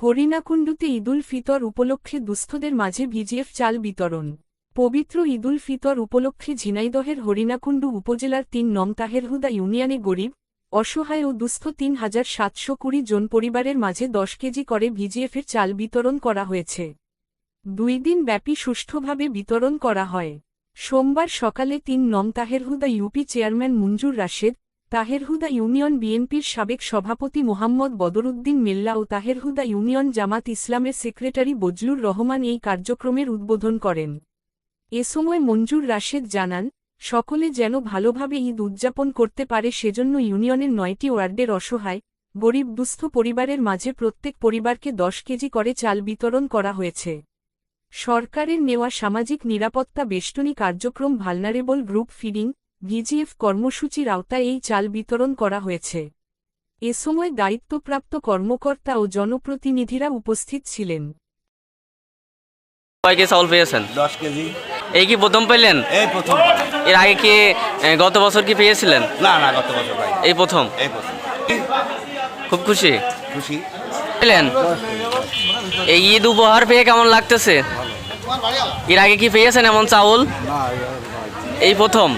হরিণাকুণ্ডুতে ঈদুল ফিতর উপলক্ষে দুস্থদের মাঝে ভিজিএফ চাল বিতরণ। পবিত্র ঈদুল ফিতর উপলক্ষে ঝিনাইদহের হরিণাকুণ্ডু উপজেলার তিন নং তাহেরহুদা ইউনিয়নে গরিব, অসহায় ও দুস্থ তিন হাজার সাতশো কুড়ি জন পরিবারের মাঝে দশ কেজি করে ভিজিএফের চাল বিতরণ করা হয়েছে। দুই দিন ব্যাপী সুষ্ঠুভাবে বিতরণ করা হয়। সোমবার সকালে তিন নং Taherhuda UP chairman Manjur Rashed Taherhuda union বিএনপির সাবেক সভাপতি মোহাম্মদ বদরুদ্দিন মেল্লা ও তাহেরহুদা ইউনিয়ন জামাত ইসলামের সেক্রেটারি বজলুর রহমান এই কার্যক্রমের উদ্বোধন করেন। এ সময় মঞ্জুর রাশেদ জানান, সকলে যেন ভালোভাবে ঈদ উদযাপন করতে পারে সেজন্য ইউনিয়নের নয়টি ওয়ার্ডের অসহায়, গরিব, দুস্থ পরিবারের মাঝে প্রত্যেক পরিবারকে দশ কেজি করে চাল বিতরণ করা হয়েছে। সরকারের নেওয়া সামাজিক নিরাপত্তা বেষ্টনী কার্যক্রম ভালনারেবল গ্রুপ ফিডিং ভিজিএফ কর্মসূচির আওতায় এই চাল বিতরণ করা হয়েছে। এ সময় দায়িত্বপ্রাপ্ত কর্মকর্তা ও জনপ্রতিনিধিরা উপস্থিত ছিলেন। কয় কেজি চাউল পেয়েছেন? দশ কেজি। এই কি প্রথম পেলেন? এই প্রথম। এর আগে কি এ, গত বছর কি পেয়েছিলেন? না না গত বছর পাই এই প্রথম? এই প্রথম। খুব খুশি? খুশি। পেলেন? এই ঈদ উপহার পেয়ে কেমন লাগতেছে? এর আগে কি পেয়েছেন এমন চাউল? এই প্রথম?